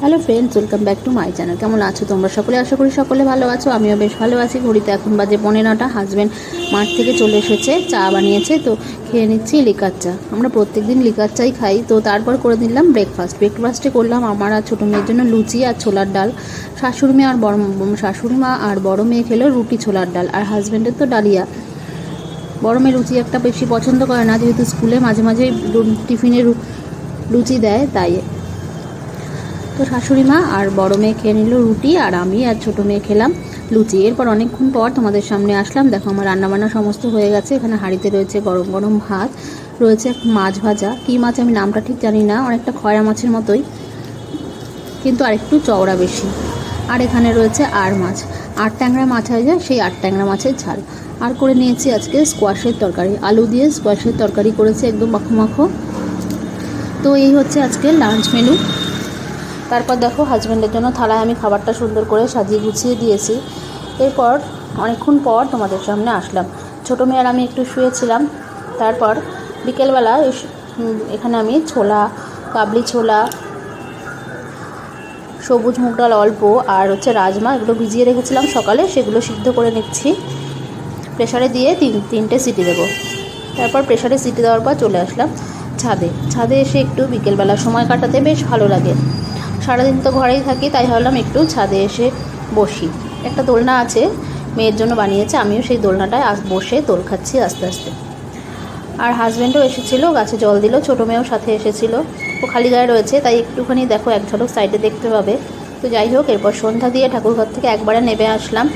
Hello friends welcome back to my channel কেমন আছো তোমরা? সকলে আশা করি সকলে ভালো আছো, আমিও বেশ ভালো আছি। ঘড়িতে এখন বাজে পৌনে নটা হাজব্যান্ড মাঠ থেকে চলে এসেছে, চা বানিয়েছে, তো খেয়ে নিচ্ছি লিকার চা। আমরা প্রত্যেক দিন লিকার চাই খাই, তো তারপর করে দিলাম ব্রেকফাস্ট ব্রেকফাস্টে করলাম আমার আর ছোটো মেয়ের জন্য লুচি আর ছোলার ডাল। শাশুড়ি মেয়ে আর বড় শাশুড়ি মা আর বড় মেয়ে খেলো রুটি ছোলার ডাল, আর হাজব্যান্ডের তো ডালিয়া। বড় মেয়ে লুচি একটা বেশি পছন্দ করে না, যেহেতু স্কুলে মাঝে মাঝে টিফিনে লুচি দেয়, তাই তো শাশুড়ি মা আর বড় মেয়ে খেয়ে নিল রুটি আর আমি আর ছোটো মেয়ে খেলাম লুচি। এরপর অনেকক্ষণ পর তোমাদের সামনে আসলাম। দেখো আমার রান্নাবান্না সমস্ত হয়ে গেছে। এখানে হাঁড়িতে রয়েছে গরম গরম ভাত, রয়েছে মাছ ভাজা। কী মাছ আমি নামটা ঠিক জানি না, অনেকটা খয়রা মাছের মতোই, কিন্তু আরেকটু চওড়া বেশি। আর এখানে রয়েছে আর মাছ। আট ট্যাংরা মাছ হয়ে যায় সেই আট ট্যাংরা মাছের ঝাল। আর করে নিয়েছি আজকে স্কোয়াশের তরকারি। আলু দিয়ে স্কোয়াশের তরকারি করেছে একদম মাখো মাখো। তো এই হচ্ছে আজকে লাঞ্চ মেনু তারপর দেখো হাজব্যান্ডের জন্য থালায় আমি খাবারটা সুন্দর করে সাজিয়ে গুছিয়ে দিয়েছি। এরপর অনেকক্ষণ পর তোমাদের সামনে আসলাম। ছোটো মেয়ের আমি একটু শুয়েছিলাম। তারপর বিকেলবেলা এখানে আমি ছোলা, কাবলি ছোলা, সবুজ মুগ ডাল অল্প, আর হচ্ছে রাজমা এগুলো ভিজিয়ে রেখেছিলাম সকালে, সেগুলো সিদ্ধ করে নিচ্ছি। প্রেশারে দিয়ে তিন, তিনটে সিটি দেবো। তারপর প্রেশারে সিটি দেওয়ার পর চলে আসলাম ছাদে। ছাদে এসে একটু বিকেলবেলা সময় কাটাতে বেশ ভালো লাগে। সারাদিন তো ঘরেই থাকি, তাই ভাবলাম একটু ছাদে এসে বসি। একটা দোলনা আছে, মেয়ের জন্য বানিয়েছে, আমিও সেই দোলনাটায় আস, বসে দোল খাচ্ছি আস্তে আস্তে। আর হাজব্যান্ডও এসেছিল, গাছে জল দিল, ছোটো মেয়েও সাথে এসেছিল। ও খালি গায়ে রয়েছে, তাই একটুখানি দেখো, এক ঝলক সাইডে দেখতে পাবে তো যাই হোক, এরপর সন্ধ্যা দিয়ে ঠাকুরঘর থেকে একবারে নেমে আসলাম।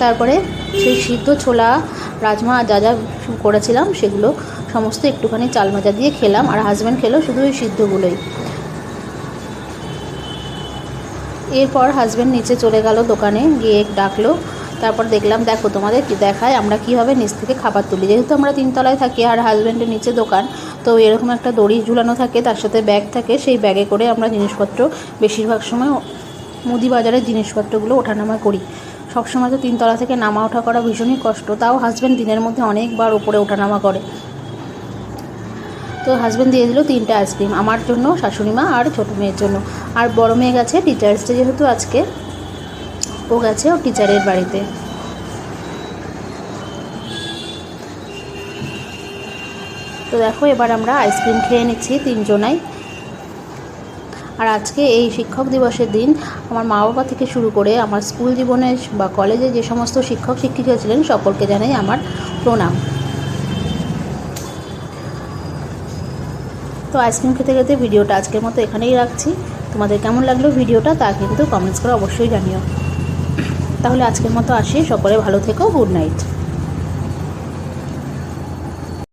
তারপরে সেই সিদ্ধ ছোলা, রাজমা যা যা করেছিলাম, সেগুলো সমস্ত একটুখানি চাল ভাজা দিয়ে খেলাম। আর হাজব্যান্ড খেলো শুধু ওই সিদ্ধগুলোই। এরপর হাজব্যান্ড নিচে চলে গেল দোকানে, গিয়ে ডাকলো। তারপর দেখলাম, দেখো, তোমাদের দেখায় আমরা কীভাবে নিচ থেকে খাবার তুলি। যেহেতু আমরা তিনতলায় থাকি আর হাজব্যান্ডের নিচে দোকান, তো এরকম একটা দড়ি ঝুলানো থাকে, তার সাথে ব্যাগ থাকে, সেই ব্যাগে করে আমরা জিনিসপত্র বেশিরভাগ সময় মুদি বাজারের জিনিসপত্রগুলো ওঠানামা করি। সবসময় তো তিনতলা থেকে নামা ওঠা করা ভীষণই কষ্ট, তাও হাজব্যান্ড দিনের মধ্যে অনেকবার ওপরে ওঠানামা করে। তো হাজব্যান্ড দিয়ে দিল তিনটা আইসক্রিম আমার জন্য, শাশুড়ি মা আর ছোটো মেয়ের জন্য। আর বড় মেয়ে গেছে টিচার্স ডে যেহেতু আজকে, ও গেছে ও টিচারের বাড়িতে। তো দেখো, এবার আমরা আইসক্রিম খেয়ে নিচ্ছি তিনজনাই। আর আজকে এই শিক্ষক দিবসের দিন আমার মা বাবা থেকে শুরু করে আমার স্কুল জীবনে বা কলেজে যে সমস্ত শিক্ষক শিক্ষিকা ছিলেন, সকলকে জানাই আমার প্রণাম। তো আইসক্রিম খেতে খেতে ভিডিওটা আজকের মতো এখানেই রাখছি। তোমাদের কেমন লাগল ভিডিওটা তা কিন্তু কমেন্টস করে অবশ্যই জানিও। তাহলে আজকের মতো আসি। সকলে ভালো থেকো। Good night